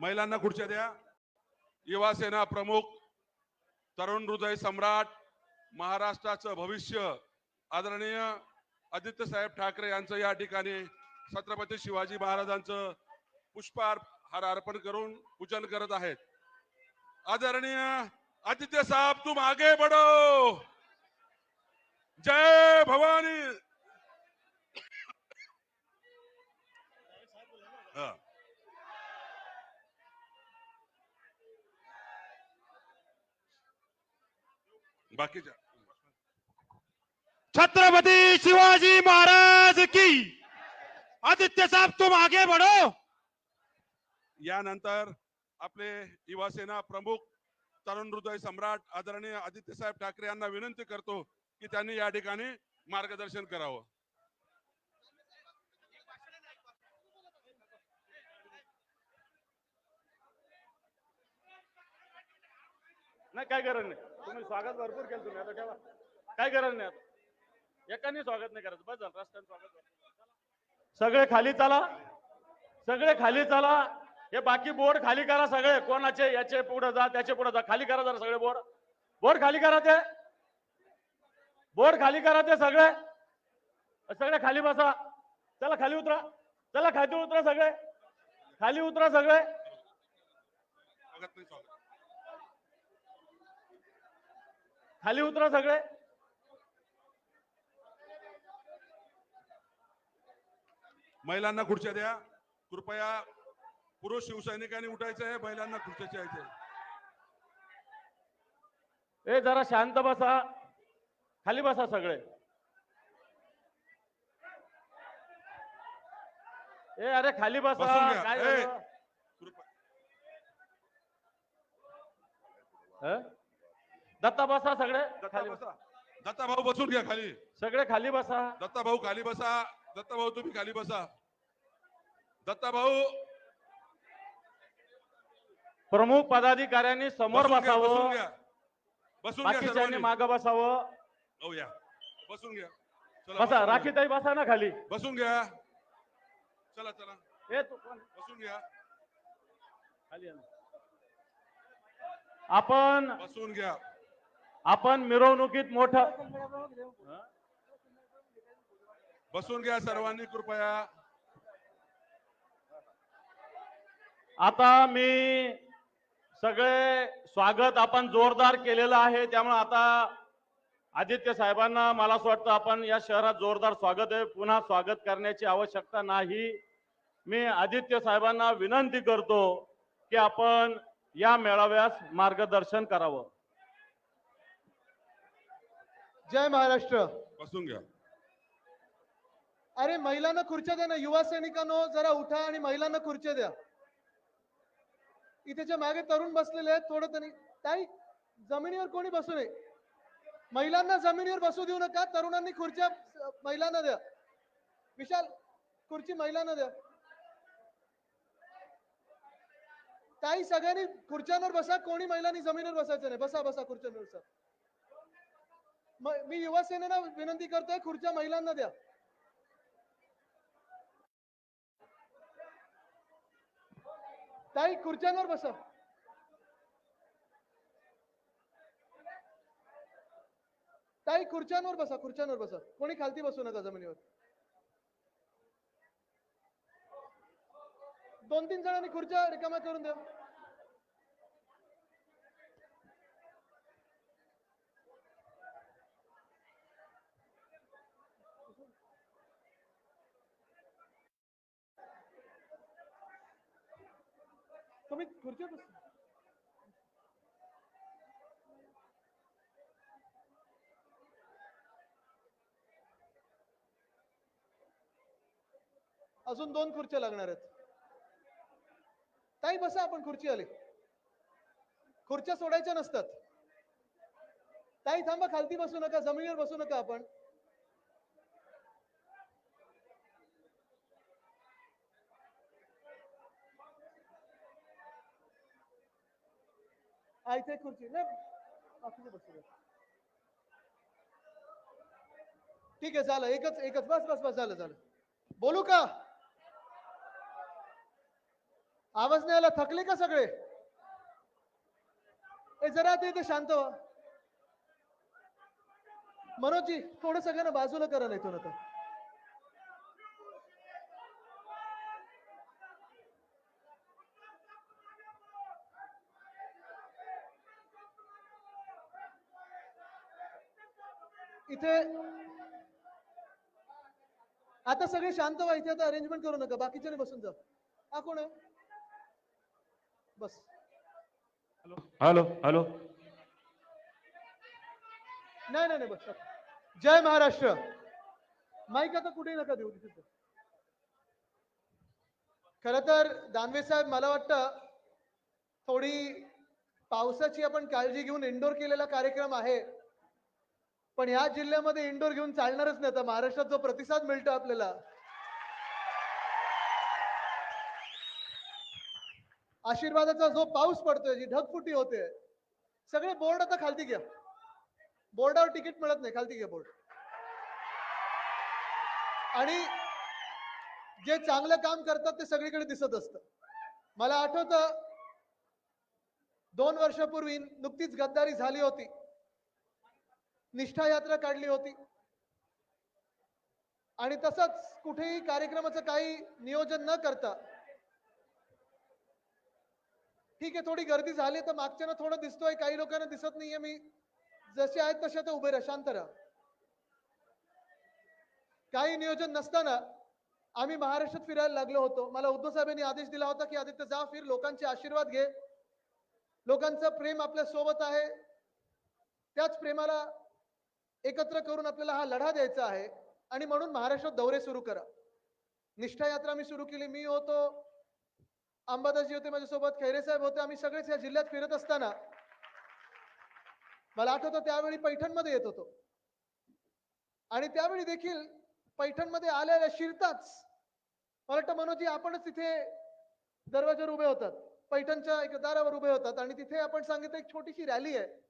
महिलांना खुर्च्या द्या. युवा सेना प्रमुख तरुण हृदय सम्राट महाराष्ट्राचं भविष्य आदरणीय आदित्य साहेब ठाकरे यांचं या ठिकाणी छत्रपती शिवाजी महाराजांचं पुष्पहार हार अर्पण करून पूजन करत आहेत. आदरणीय आदित्य साहेब तुम आगे बढ़ो जय भवानी. बाकीच्या. छत्रपति शिवाजी महाराज की. आदित्य साहब तुम आगे बढ़ो. यानंतर आपले युवा सेना प्रमुख तरुण हृदय सम्राट आदरणीय आदित्य साहेब ठाकरे यांना विनंती करतो की त्यांनी या ठिकाणी मार्गदर्शन करावं. नाही काय गरज नाही. तुम्ही स्वागत भरपूर केलं तुम्ही. आता ठेवा काय गरज नाही आता. एकाने स्वागत नाही करायचं. बस झालं. रस्त्याने स्वागत सगळे खाली चला. सगळे खाली चला. हे बाकी बोर्ड खाली करा सगळे. कोणाचे याचे पुढे जा त्याचे पुढे जा. खाली करा जरा सगळे बोर्ड. बोर्ड खाली करा ते. बोर्ड खाली करा ते सगळे. सगळे खाली बसा. चला खाली उतरा. चला खाली उतरा सगळे. खाली उतरा सगळे स्वागत नाही स्वागत खाली उतरा सगळे. महिलांना खुर्च्या द्या. कृपया पुरुष शिवसैनिकांनी उठायचं आहे महिलांना आहे. ए जरा शांत बसा. खाली बसा सगळे. ए अरे खाली बसा. काय हं? दत्ता बसा सगळे. दत्ता खाली बसा. दत्ता भाऊ बसून घ्या खाली. सगळे खाली बसा. दत्ता भाऊ खाली बसा. दत्ता भाऊ तुम्ही खाली बसा. दत्ता भाऊ. प्रमुख पदाधिकाऱ्यांनी समोर बसून घ्या, बसून बसावं घ्या. बसून घ्या बाकीच्यांनी सर्वांनी. मागं बसावं. हो या. बसून घ्या. चला, बसा बसून घ्या. राखीताई बसा ना खाली. बसून घ्या. चला चला. ए तू कोण? बसून घ्या. खाली ये ना. आपण बसून घ्या. आपण मिरवणुकीत मोठं? बसून घ्या सर्वांनी कृपया. आता मी सगळे स्वागत आपण जोरदार केलेलं आहे. त्यामुळे आता आदित्य साहेबांना मला असं वाटतं आपण या शहरात जोरदार स्वागत आहे. पुन्हा स्वागत करण्याची आवश्यकता नाही. मी आदित्य साहेबांना विनंती करतो की आपण या मेळाव्यास मार्गदर्शन करावं. जय महाराष्ट्र. बसून घ्या. अरे महिलांना खुर्च्या द्या ना युवा सैनिकांनो जरा उठा आणि महिलांना खुर्च्या द्या. इथे जे मागे तरुण बसलेले आहेत थोडं त्यांनी ताई जमिनीवर कोणी बसू नये. महिलांना जमिनीवर बसू देऊ नका तरुणांनी खुर्च्या महिलांना द्या. विशाल खुर्ची महिलांना द्या. ताई सगळ्यांनी खुर्च्यांवर बसा कोणी महिलांनी जमिनीवर बसायचं नाही. बसा बसा खुर्च्यांवर बसा. मी युवासेनेला विनंती करतोय खुर्च्या महिलांना द्या. ताई खुर्च्यांवर बसा. ताई खुर्च्यांवर बसा खुर्च्यांवर बसा. कोणी खालती बसू नका जमिनीवर. दोन तीन जणांनी खुर्च्या रिकाम्या करून द्या. तुम्ही खुर्चीवर बसा अजून दोन खुर्च्या लागणार आहेत. ताई बसा आपण खुर्ची आली खुर्च्या सोडायच्या नसतात. ताई थांबा खालती बसू नका जमिनीवर बसू नका आपण. हा, इथे खुर्ची नाही ठीक आहे झालं. एकच एकच. बस बस बस. झालं झालं. बोलू का? आवाज नाही आला? थकले का सगळे? ए जरा ते इथे शांत व्हा. मनोजी थोडं सगळ्यांना बाजूला करा नाही तो आता. इथे आता सगळे शांत व्हा इथे आता अरेंजमेंट करू नका बाकीच्याने बसून जा. हा कोण आहे? बस. हॅलो. हॅलो नाही नाही नाही बस जय महाराष्ट्र. माईक आता कुठेही नका देऊ तिथे खर तर दानवे साहेब मला वाटतं थोडी पावसाची आपण काळजी घेऊन इंडोर केलेला कार्यक्रम आहे. पण या जिल्ह्यामध्ये इंडोर घेऊन चालणारच नाही. आता महाराष्ट्रात जो प्रतिसाद मिळतो आपल्याला. आशीर्वादाचा जो पाऊस पडतोय जी ढगफुटी होते सगळे बोर्ड आता खालती घ्या. बोर्डावर तिकीट मिळत नाही खालती घ्या बोर्ड. आणि जे चांगलं काम करतात ते सगळीकडे दिसत असतं. मला आठवतं दोन वर्षापूर्वी नुकतीच गद्दारी झाली होती. निष्ठा यात्रा काढली होती. आणि तसंच कुठेही कार्यक्रमाचं काही नियोजन न करता ठीक आहे थोडी गर्दी झाली तर मागच्यानं थोडं दिसतोय काही लोकांना दिसत नाहीये मी जसे आहेत तसे आता उभे राहा शांत राहा. काही नियोजन नसताना आम्ही महाराष्ट्रात फिरायला लागलो होतो. मला उद्धव साहेबांनी आदेश दिला होता की आदित्य जा फिर लोकांचे आशीर्वाद घे. लोकांचं प्रेम आपल्यासोबत आहे. त्याच प्रेमाला एकत्र करून आपल्याला हा लढा द्यायचा आहे. आणि म्हणून महाराष्ट्रात दौरे सुरू करा. निष्ठा यात्रा मी सुरू केली. मी होतो अंबादासजी होते माझ्यासोबत खैरे साहेब होते. आम्ही सगळेच या जिल्ह्यात फिरत असताना मला आठवतं त्यावेळी पैठणमध्ये येत होतो. आणि त्यावेळी देखील पैठणमध्ये आलेल्या शिरताच मला वाटतं मनोजी आपणच तिथे दरवाजावर उभे होतात. पैठणच्या एक दारावर उभे होतात. आणि तिथे आपण सांगितलं एक छोटीशी रॅली आहे.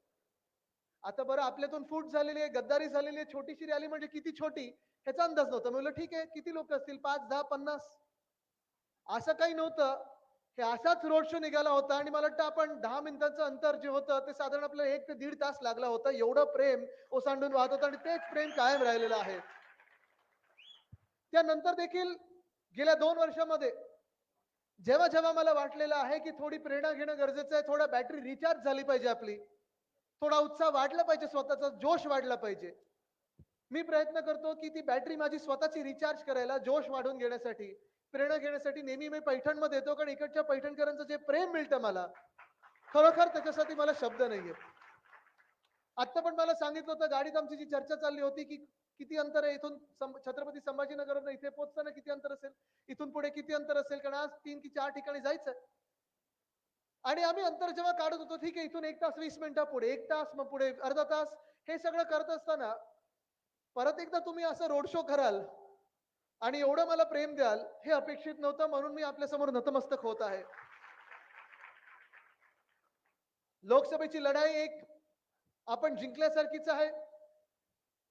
आता बरं आपल्यातून फूट झालेली आहे गद्दारी झालेली आहे छोटीशी रॅली म्हणजे किती छोटी? ह्याचा अंदाज नव्हता. म्हणलं ठीक आहे किती लोक असतील? पाच दहा पन्नास? असं काही नव्हतं. हे असाच रोड शो निघाला होता आणि मला वाटतं आपण दहा मिनिटांचं अंतर जे होतं ते साधारण आपल्याला एक ते दीड तास लागला होता. एवढं प्रेम ओसांडून वाहत होतं आणि तेच प्रेम कायम राहिलेलं आहे. त्यानंतर देखील गेल्या दोन वर्षामध्ये जेव्हा जेव्हा मला वाटलेलं आहे की थोडी प्रेरणा घेणं गरजेचं आहे थोडा बॅटरी रिचार्ज झाली पाहिजे आपली. थोडा उत्साह वाढला पाहिजे स्वतःचा जोश वाढला पाहिजे. मी प्रयत्न करतो की ती बॅटरी माझी स्वतःची रिचार्ज करायला जोश वाढवून घेण्यासाठी प्रेरणा घेण्यासाठी नेहमी मी पैठणमध्ये येतो कारण इकडच्या पैठणकरांचं जे प्रेम मिळतं मला खरोखर त्याच्यासाठी मला शब्द नाहीये. आता पण मला सांगितलं होतं गाडीत आमची जी चर्चा चालली होती की किती अंतर आहे इथून छत्रपती संभाजीनगर इथे पोहोचताना किती अंतर असेल इथून पुढे किती अंतर असेल कारण आज तीन की चार ठिकाणी जायचं आणि आम्ही अंतर जेव्हा काढत होतो ठीक आहे इथून एक तास वीस मिनिटं पुढे एक तास मग पुढे अर्धा तास हे सगळं करत असताना परत एकदा तुम्ही असं रोड शो कराल आणि एवढं मला प्रेम द्याल हे अपेक्षित नव्हतं म्हणून मी आपल्यासमोर नतमस्तक होत आहे. लोकसभेची लढाई एक आपण जिंकल्यासारखीच आहे.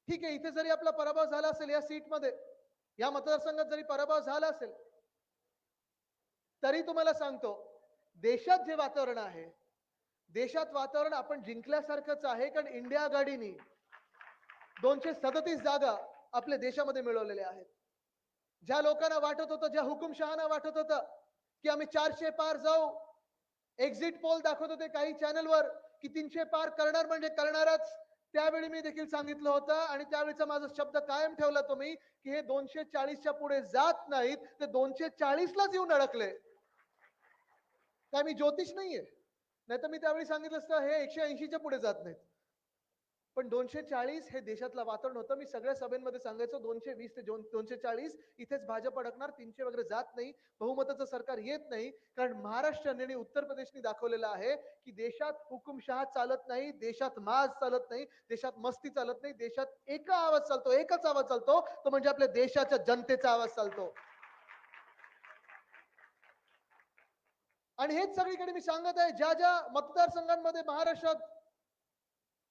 ठीक आहे इथे जरी आपला पराभव झाला असेल या सीटमध्ये या मतदारसंघात जरी पराभव झाला असेल तरी तुम्हाला सांगतो देशात जे वातावरण आहे देशात वातावरण आपण जिंकल्यासारखंच आहे कारण इंडिया आघाडीने दोनशे सदतीस जागा आपल्या देशामध्ये मिळवलेल्या आहेत. ज्या लोकांना वाटत होतं ज्या हुकुमशहाना वाटत होतं की आम्ही चारशे पार जाऊ एक्झिट पोल दाखवत होते काही चॅनलवर की तीनशे पार करणार म्हणजे करणारच त्यावेळी मी देखील सांगितलं होतं आणि त्यावेळीचा माझा शब्द कायम ठेवला तुम्ही की हे दोनशे चाळीसच्या पुढे जात नाहीत ते दोनशे चाळीसलाच येऊन अडकले. काय मी ज्योतिष नाहीये. नाही तर मी त्यावेळी सांगितलं असतं हे एकशे ऐंशीच्या पुढे जात नाहीत. पण दोनशे चाळीस हे देशातलं वातावरण होतं. मी सगळ्या सभेमध्ये सांगायचो दोनशे वीस ते दोनशे चाळीस इथेच भाजप अडकणार तीनशे वगैरे जात नाही बहुमताचं सरकार येत नाही. कारण महाराष्ट्राने आणि उत्तर प्रदेशने दाखवलेलं आहे की देशात हुकुमशहा चालत नाही देशात माज चालत नाही देशात मस्ती चालत नाही देशात एका आवाज चालतो एकच आवाज चालतो तो म्हणजे आपल्या देशाच्या जनतेचा आवाज चालतो. आणि हेच सगळीकडे मी सांगत आहे ज्या ज्या मतदारसंघांमध्ये महाराष्ट्रात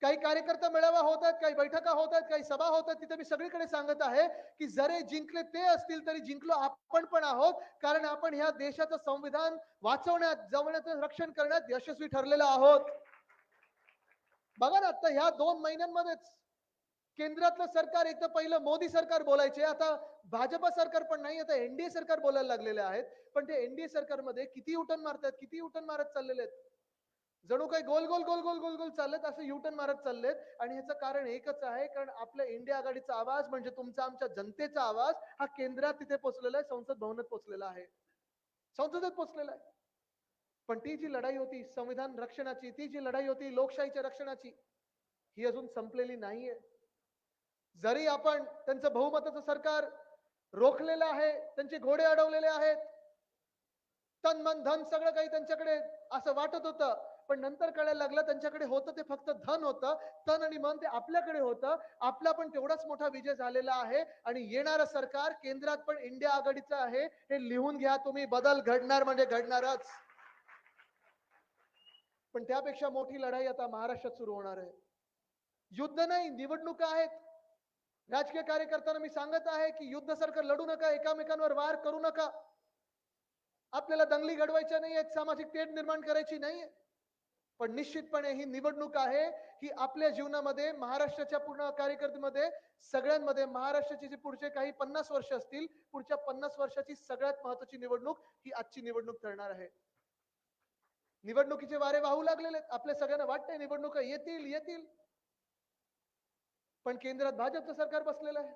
काही कार्यकर्ता मेळावा होत आहेत काही बैठका होत आहेत काही सभा होत आहेत तिथे मी सगळीकडे सांगत आहे की जरे जिंकले ते असतील तरी जिंकलो आपण पण आहोत कारण आपण ह्या देशाचं संविधान वाचवण्यात जवळण्याचं रक्षण करण्यात यशस्वी ठरलेलो आहोत. बघा ना आता ह्या दोन महिन्यांमध्येच केंद्रातलं सरकार एक तर पहिलं मोदी सरकार बोलायचे आता भाजपा सरकार पण नाही आता एनडीए सरकार बोलायला लागलेले आहेत. पण ते एनडीए सरकारमध्ये किती युटर्न मारतात किती युटन मारत चाललेले आहेत? जणू काही गोल गोल गोल गोल गोल गोल चाललेत असं युटन मारत चाललेत. आणि ह्याचं कारण एकच आहे कारण आपल्या इंडिया आघाडीचा आवाज म्हणजे तुमचा आमच्या जनतेचा आवाज हा केंद्रात तिथे पोहोचलेला आहे संसद भवनात पोहोचलेला आहे. संसदेत पोहोचलेला आहे. पण ती जी लढाई होती संविधान रक्षणाची ती जी लढाई होती लोकशाहीच्या रक्षणाची ही अजून संपलेली नाहीये. जरी आपण त्यांचं बहुमताचं सरकार रोखलेलं आहे त्यांचे घोडे अडवलेले आहेत तन मन धन सगळं काही त्यांच्याकडे असं वाटत होतं पण नंतर कळायला लागलं त्यांच्याकडे होतं ते फक्त धन होतं तन आणि मन ते आपल्याकडे होतं आपला पण तेवढाच मोठा विजय झालेला आहे आणि येणारं सरकार केंद्रात पण इंडिया आघाडीचं आहे हे लिहून घ्या तुम्ही बदल घडणार म्हणजे घडणारच. पण त्यापेक्षा मोठी लढाई आता महाराष्ट्रात सुरू होणार आहे. युद्ध नाही निवडणुका आहेत. राजकीय कार्यकर्त्यांना मी सांगत आहे की युद्ध सरकार लढू नका एकामेकांवर वार करू नका. आपल्याला दंगली घडवायच्या नाही आहेत सामाजिक तेढ निर्माण करायची नाहीये. पण निश्चितपणे ही निवडणूक आहे ही आपल्या जीवनामध्ये महाराष्ट्राच्या पूर्ण कार्यकर्त्यामध्ये सगळ्यांमध्ये महाराष्ट्राची जी पुढचे काही पन्नास वर्ष असतील पुढच्या पन्नास वर्षाची सगळ्यात महत्वाची निवडणूक ही आजची निवडणूक ठरणार आहे. निवडणुकीचे वारे वाहू लागलेले आहेत. आपल्या सगळ्यांना वाटतंय निवडणुका येतील येतील. पण केंद्रात भाजपचं सरकार बसलेलं आहे.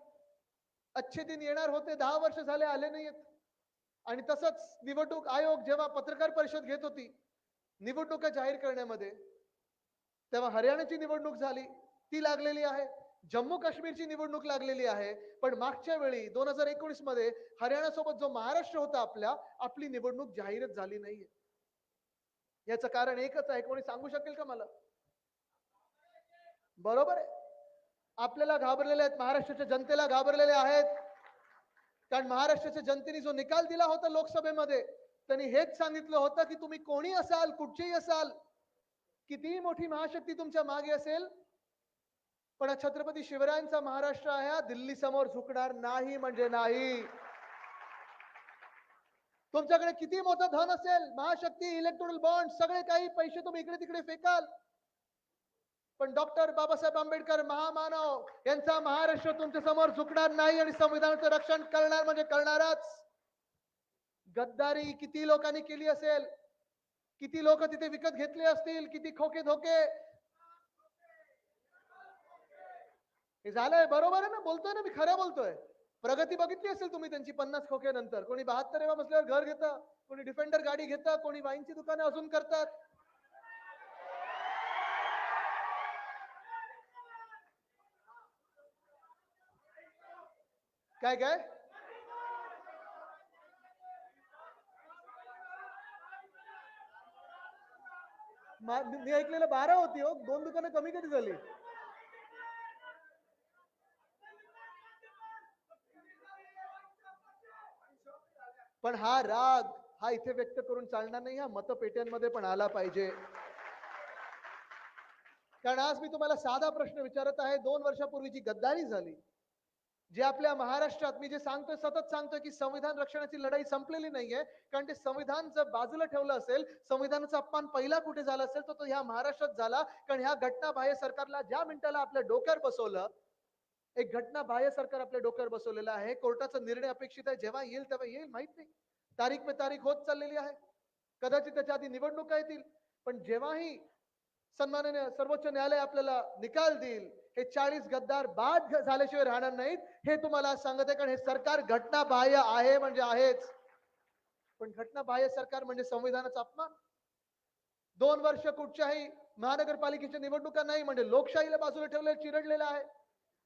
अच्छे दिन येणार होते दहा वर्ष झाले आले नाहीयेत. आणि तसंच निवडणूक आयोग जेव्हा पत्रकार परिषद घेत होती निवडणुका जाहीर करण्यामध्ये तेव्हा हरियाणाची निवडणूक झाली ती लागलेली आहे. जम्मू काश्मीरची निवडणूक लागलेली आहे. पण मागच्या वेळी दोन हजार एकोणीसमध्ये हरियाणासोबत जो महाराष्ट्र होता आपल्या आपली निवडणूक जाहीरच झाली नाहीये. याचं कारण एकच आहे. कोणी सांगू शकेल का मला? बरोबर आहे. आपल्याला घाबरलेले आहेत महाराष्ट्राच्या जनतेला घाबरलेले आहेत. कारण महाराष्ट्राच्या जनतेने जो निकाल दिला होता लोकसभेमध्ये त्यांनी हेच सांगितलं होतं की तुम्ही कोणी असाल कुठचेही असाल कितीही मोठी महाशक्ती तुमच्या मागे असेल पण छत्रपती शिवरायांचा महाराष्ट्र आहे हा दिल्ली समोर झुकणार नाही म्हणजे नाही. तुमच्याकडे किती मोठं धन असेल महाशक्ती इलेक्ट्रोनल बॉन्ड सगळे काही पैसे तुम्ही इकडे तिकडे फेकाल. पण डॉक्टर बाबासाहेब आंबेडकर महामानव यांचा महाराष्ट्र तुमच्यासमोर झुकणार नाही आणि संविधानाचं रक्षण करणार म्हणजे करणारच. गद्दारी किती लोकांनी केली असेल? किती लोक तिथे विकत घेतले असतील? किती खोके धोके? हे झालंय बरोबर आहे ना? बोलतोय ना मी खरं बोलतोय. प्रगती बघितली असेल तुम्ही त्यांची पन्नास खोके नंतर. कोणी बहात्तर बसल्यावर घर घेतं कोणी डिफेंडर गाडी घेतं कोणी वाईनची दुकानं अजून करतात. काय काय? मी ऐकलेलं बारा होती हो. दोन दुकानं कमी कधी झाली? पण हा राग हा इथे व्यक्त करून चालणार नाही. हा मतपेट्यांमध्ये पण आला पाहिजे. कारण आज मी तुम्हाला साधा प्रश्न विचारत आहे. दोन वर्षापूर्वी जी गद्दारी झाली. जे आपल्या महाराष्ट्रात मी जे सांगतोय सतत सांगतोय की संविधान रक्षणाची लढाई संपलेली नाहीये कारण ते संविधान जर बाजूला ठेवलं असेल संविधानाचा अपमान पहिला कुठे झाला असेल तर तो ह्या महाराष्ट्रात झाला. कारण ह्या घटना बाह्य सरकारला ज्या मिनिटाला आपल्या डोक्यावर बसवलं एक घटना बाह्य सरकार आपल्या डोक्यावर बसवलेलं आहे. कोर्टाचा निर्णय अपेक्षित आहे. जेव्हा येईल तेव्हा येईल माहीत नाही. तारीख पे तारीख होत चाललेली आहे. कदाचित त्याच्या आधी निवडणुका येतील. पण जेव्हाही सन्माननीय सर्वोच्च न्यायालय आपल्याला निकाल देईल हे चाळीस गद्दार बाद झाल्याशिवाय राहणार नाहीत हे तुम्हाला सांगत आहे कारण हे सरकार घटना बाह्य आहे म्हणजे आहेच. पण घटना बाह्य सरकार म्हणजे संविधानाचा अपमान. दोन वर्ष कुठच्याही महानगरपालिकेच्या निवडणुका नाही म्हणजे लोकशाहीला बाजूला ठेवलेलं चिरडलेलं आहे.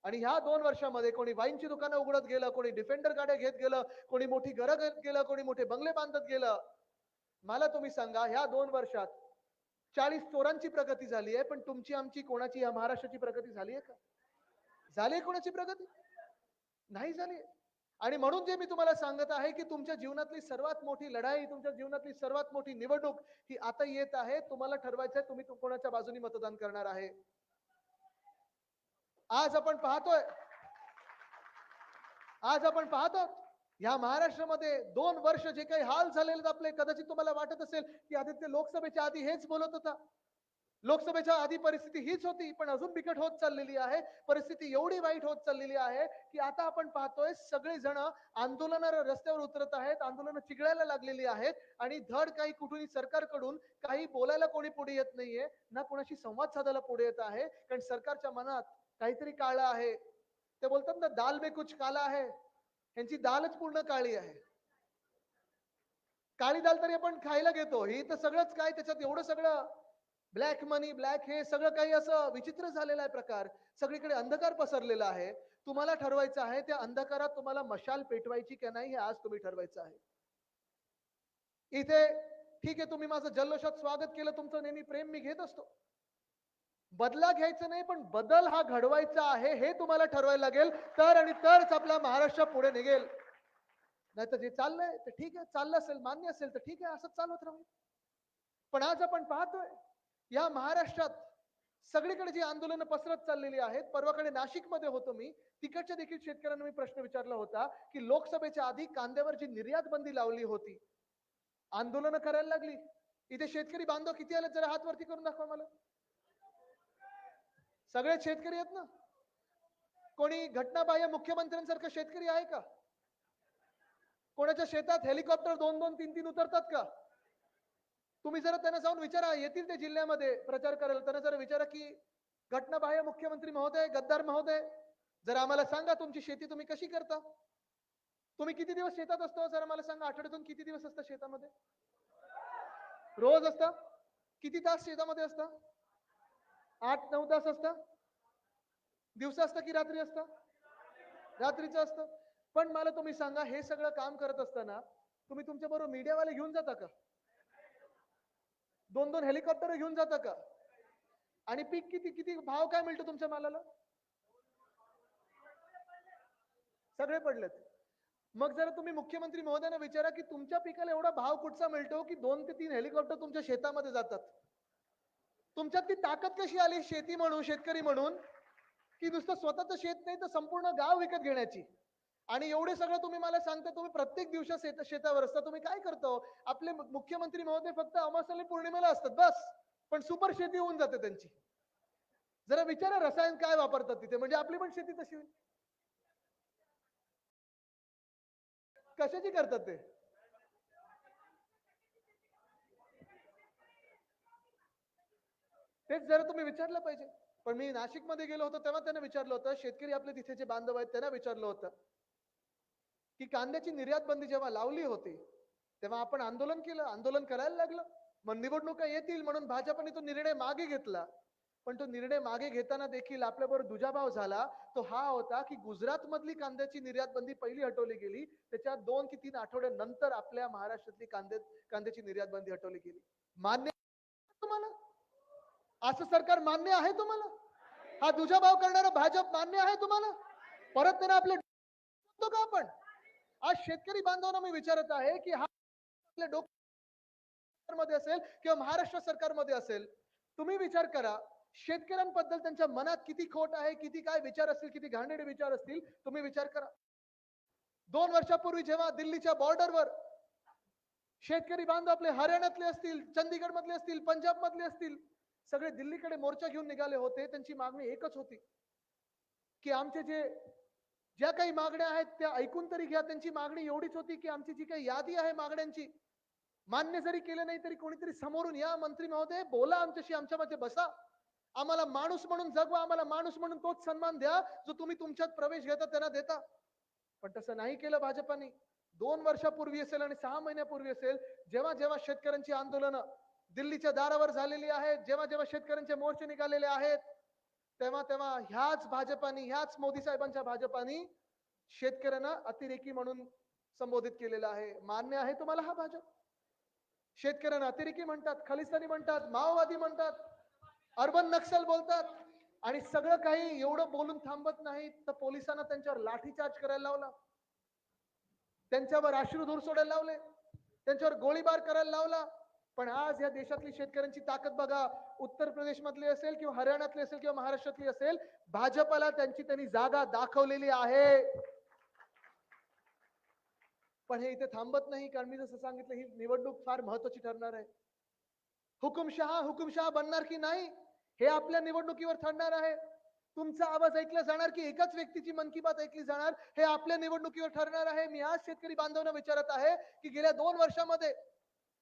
आणि ह्या दोन वर्षामध्ये कोणी वाईनची दुकानं उघडत गेलं कोणी डिफेंडर गाड्या घेत गेलं कोणी मोठी घरं घेत गेलं कोणी मोठे बंगले बांधत गेलं. मला तुम्ही सांगा ह्या दोन वर्षात चाळीस चोरांची प्रगती झाली आहे पण तुमची आमची कोणाची या महाराष्ट्राची प्रगती झाली आहे का? झाली आहे कोणाची प्रगती? नाही झाली आणि म्हणून जे मी तुम्हाला सांगत आहे की तुमच्या जीवनातली सर्वात मोठी लढाई तुमच्या जीवनातली सर्वात मोठी निवडणूक ही आता येत आहे. तुम्हाला ठरवायचं आहे तुम्ही कोणाच्या बाजूनी मतदान करणार आहे. आज आपण पाहतोय. आज आपण पाहतो या महाराष्ट्रामध्ये दोन वर्ष जे काही हाल झालेले आपले कदाचित तुम्हाला वाटत असेल की आदित्य लोकसभेच्या आधी हेच बोलत होता. लोकसभेच्या आधी परिस्थिती हीच होती पण अजून बिकट होत चाललेली आहे. परिस्थिती एवढी वाईट होत चाललेली आहे की आता आपण पाहतोय सगळे जण आंदोलनावर रस्त्यावर उतरत आहेत आंदोलन चिघळायला लागलेली आहेत आणि धड काही कुठूनही सरकारकडून काही बोलायला कोणी पुढे येत नाहीये ना कोणाशी संवाद साधायला पुढे येत आहे. कारण सरकारच्या मनात काहीतरी काळ आहे. ते बोलतात ना दाल में कुछ काला आहे यांची दालच पूर्ण काळी आहे. काळी दाल तरी आपण खायला घेतो. ही तर सगळंच काय त्याच्यात एवढं सगळं ब्लॅक मनी ब्लॅक हे सगळं काही असं विचित्र झालेलं आहे प्रकार. सगळीकडे अंधकार पसरलेला आहे. तुम्हाला ठरवायचं आहे त्या अंधकारात तुम्हाला मशाल पेटवायची का नाही हे आज तुम्ही ठरवायचं आहे. इथे ठीक आहे तुम्ही माझं जल्लोषात स्वागत केलं तुमचं नेहमी प्रेम मी घेत असतो. बदला घ्यायचं नाही पण बदल हा घडवायचा आहे हे तुम्हाला ठरवायला लागेल. तर आणि तरच आपला महाराष्ट्र पुढे निघेल. नाहीतर जे चाललंय तर ठीक आहे. चाललं असेल मान्य असेल तर ठीक आहे. असंच चालवत राहू पण आज आपण पाहतोय या महाराष्ट्रात सगळीकडे जी आंदोलनं पसरत चाललेली आहेत परवाकडे नाशिकमध्ये होतो मी. तिकडच्या देखील शेतकऱ्यांना मी प्रश्न विचारला होता की लोकसभेच्या आधी कांद्यावर जी निर्यात बंदी लावली होती आंदोलनं करायला लागली. इथे शेतकरी बांधव किती आले जरा हात वरती करून दाखवा मला. सगळेच शेतकरी आहेत ना? कोणी घटनाबाह्य मुख्यमंत्र्यांसारखं शेतकरी आहे का? कोणाच्या शेतात हेलिकॉप्टर दोन दोन तीन तीन उतरतात का? तुम्ही जरा त्यांना जाऊन विचारा येतील ते जिल्ह्यामध्ये प्रचार करायला. त्यांना जरा विचारा की घटनाबाह्य मुख्यमंत्री महोदय गद्दार महोदय जरा आम्हाला सांगा तुमची शेती तुम्ही कशी करता? तुम्ही किती दिवस शेतात असतो हो? जर आम्हाला सांगा आठवड्यातून किती दिवस असता शेतामध्ये? रोज असता? किती तास शेतामध्ये असता? आठ नऊ तास असता? दिवसा असतं की रात्री असतं? रात्रीचं असतं? पण मला तुम्ही सांगा हे सगळं काम करत असताना तुम्ही तुमच्या बरोबर मीडियावाले घेऊन जाता का? दोन दोन हेलिकॉप्टर घेऊन जाता का? आणि पीक किती किती भाव काय मिळतो तुमच्या मालाला? सगळे पडलेत. मग जरा तुम्ही मुख्यमंत्री महोदयांना विचारा की तुमच्या पिकाला एवढा भाव कुठचा मिळतो की दोन ते तीन हेलिकॉप्टर तुमच्या शेतामध्ये जातात? तुमच्यात ती ताकद कशी आली? शेती म्हणून शेतकरी म्हणून की नुसतं स्वतःचं शेत नाही तर संपूर्ण गाव विकत घेण्याची. आणि एवढे सगळं तुम्ही मला सांगता तुम्ही प्रत्येक दिवशी शेत शेतावर असता तुम्ही काय करतो? आपले मुख्यमंत्री महोदय फक्त अमासली पौर्णिमेला असतात बस. पण सुपर शेती होऊन जाते त्यांची. जरा विचारा रसायन काय वापरतात तिथे? म्हणजे आपली पण शेती तशी. होईल कशाची करतात ते? तेच जरा तुम्ही विचारलं पाहिजे. पण मी नाशिकमध्ये गेलो होतो तेव्हा त्यांना विचारलं होतं शेतकरी आपले तिथे जे बांधव आहेत त्यांना विचारलं होतं. की कांद्याची निर्यात बंदी जेव्हा लावली होती तेव्हा आपण आंदोलन केलं आंदोलन करायला लागलं. मग निवडणुका येतील म्हणून भाजपने तो निर्णय मागे घेतला. पण तो निर्णय मागे घेताना देखील आपल्याबरोबर दुजाभाव झाला. तो हा होता की गुजरात मधली कांद्याची निर्यात बंदी पहिली हटवली गेली. त्याच्या दोन की तीन आठवड्यानंतर आपल्या महाराष्ट्रातली कांदे कांद्याची निर्यात बंदी हटवली गेली. मान्य असं सरकार मान्य आहे तुम्हाला? हा दुजाभाव करणारा भाजप मान्य आहे तुम्हाला? परत त्यांना आपले का आपण? आज शेतकरी बांधवांना मी विचारत आहे की हा आपल्या डोक्यामध्ये असेल किंवा महाराष्ट्र सरकारमध्ये असेल तुम्ही विचार करा शेतकऱ्यांबद्दल त्यांच्या मनात किती खोट आहे किती काय विचार असतील किती घाणेडे विचार असतील तुम्ही विचार करा. दोन वर्षापूर्वी जेव्हा दिल्लीच्या बॉर्डरवर शेतकरी बांधव आपले हरियाणातले असतील चंदीगड मधले असतील पंजाब मधले असतील सगळे दिल्लीकडे मोर्चा घेऊन निघाले होते. त्यांची मागणी एकच होती की आमचे जे ज्या काही मागण्या आहेत त्या ऐकून तरी घ्या. त्यांची मागणी एवढीच होती की आमची जी काही यादी आहे मागण्यांची मान्य जरी केलं नाही तरी कोणीतरी समोरून या मंत्री महोदय बोला आमच्याशी आमच्या मध्ये बसा. आम्हाला माणूस म्हणून जगवा आम्हाला माणूस म्हणून तोच सन्मान द्या जो तुम्ही तुमच्यात प्रवेश घेता त्यांना देता. पण तसं नाही केलं भाजपाने. दोन वर्षापूर्वी असेल आणि सहा महिन्यापूर्वी असेल जेव्हा जेव्हा शेतकऱ्यांची आंदोलनं दिल्लीच्या दारावर झालेली आहेत जेव्हा जेव्हा शेतकऱ्यांचे मोर्चे निघालेले आहेत तेव्हा तेव्हा ह्याच भाजपानी ह्याच मोदी साहेबांच्या भाजपानी शेतकऱ्यांना अतिरेकी म्हणून संबोधित केलेलं आहे. मान्य आहे तुम्हाला हा भाजप? शेतकऱ्यांना अतिरेकी म्हणतात खलिस्तानी म्हणतात माओवादी म्हणतात अर्बन नक्षल बोलतात आणि सगळं काही एवढं बोलून थांबत नाही तर पोलिसांना त्यांच्यावर लाठीचार्ज करायला लावला. त्यांच्यावर अश्रुधूर सोडायला लावले. त्यांच्यावर गोळीबार करायला लावला. पण आज या देशातली शेतकऱ्यांची ताकद बघा उत्तर प्रदेश मधली असेल किंवा हरियाणातली असेल किंवा महाराष्ट्रातली असेल भाजपला त्यांची त्यांनी जागा दाखवलेली आहे. पण हे इथे थांबत नाही कारण मी जसं सांगितलं ही निवडणूक फार महत्वाची ठरणार आहे. हुकुमशहा हुकुमशहा बनणार की नाही हे आपल्या निवडणुकीवर ठरणार आहे. तुमचा आवाज ऐकला जाणार की एकाच व्यक्तीची मन की बात ऐकली जाणार हे आपल्या निवडणुकीवर ठरणार आहे. मी आज शेतकरी बांधवांना विचारत आहे की गेल्या दोन वर्षामध्ये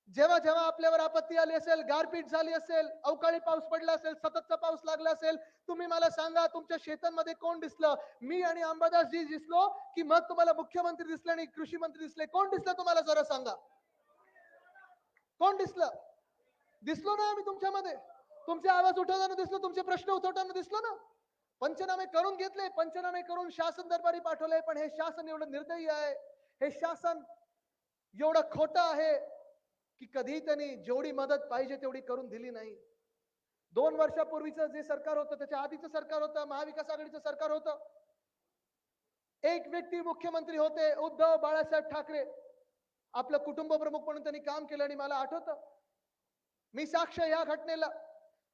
जेव्हा जेव्हा आपल्यावर आपत्ती आली असेल गारपीट झाली असेल अवकाळी पाऊस पडला असेल सततचा पाऊस लागला असेल तुम्ही मला सांगा तुमच्या शेतांमध्ये कोण दिसलं? मी आणि अंबादास जी दिसलो की मग तुम्हाला मुख्यमंत्री दिसले आणि कृषी मंत्री दिसले? कोण दिसलं तुम्हाला जरा सांगा? कोण दिसलं? दिसलो ना आम्ही तुमच्यामध्ये. तुमचे आवाज उठवताना दिसलो तुमचे प्रश्न उठवताना दिसलो ना. पंचनामे करून घेतले पंचनामे करून शासन दरबारी पाठवले पण हे शासन एवढं निर्दयी आहे. हे शासन एवढं खोटं आहे. की कधी त्यांनी जेवढी मदत पाहिजे तेवढी करून दिली नाही. दोन वर्षापूर्वीचं जे सरकार होतं त्याच्या आधीचं सरकार होतं महाविकास आघाडीचं सरकार होतं. एक व्यक्ती मुख्यमंत्री होते उद्धव बाळासाहेब ठाकरे. आपलं कुटुंब प्रमुख म्हणून त्यांनी काम केलं आणि मला आठवतं. मी साक्ष या घटनेला.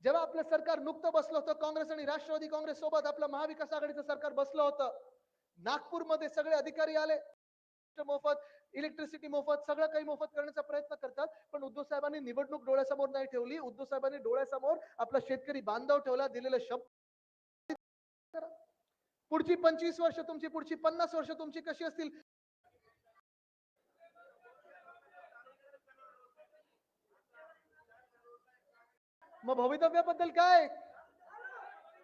जेव्हा आपलं सरकार नुकतं बसलं होतं काँग्रेस आणि राष्ट्रवादी काँग्रेस सोबत आपलं महाविकास आघाडीचं सरकार बसलं होतं नागपूरमध्ये सगळे अधिकारी आले. मोफत इलेक्ट्रिसिटी मोफत सगळं काही मोफत करण्याचा प्रयत्न करतात. पण उद्धव साहेबांनी निवडणूक डोळ्यासमोर नाही ठेवली. उद्धव साहेबांनी डोळ्यासमोर आपला शेतकरी बांधव ठेवला दिलेला शब्द पुढची पंचवीस वर्ष तुमची पुढची पन्नास वर्ष तुमची कशी असतील? मग भवितव्याबद्दल काय?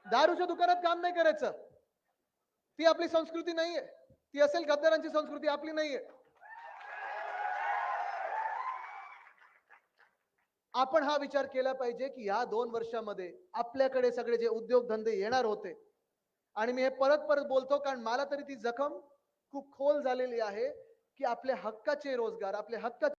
दारूच्या दुकानात काम नाही करायचं. ती आपली संस्कृती नाहीये. ती असेल गद्दारांची संस्कृती आपली नाहीये. आपण हा विचार केला पाहिजे की या दोन वर्षामध्ये आपल्याकडे सगळे जे उद्योगधंदे येणार होते आणि मी हे परत परत बोलतो कारण मला तरी ती जखम खूप खोल झालेली आहे की आपल्या हक्काचे रोजगार आपल्या हक्काचे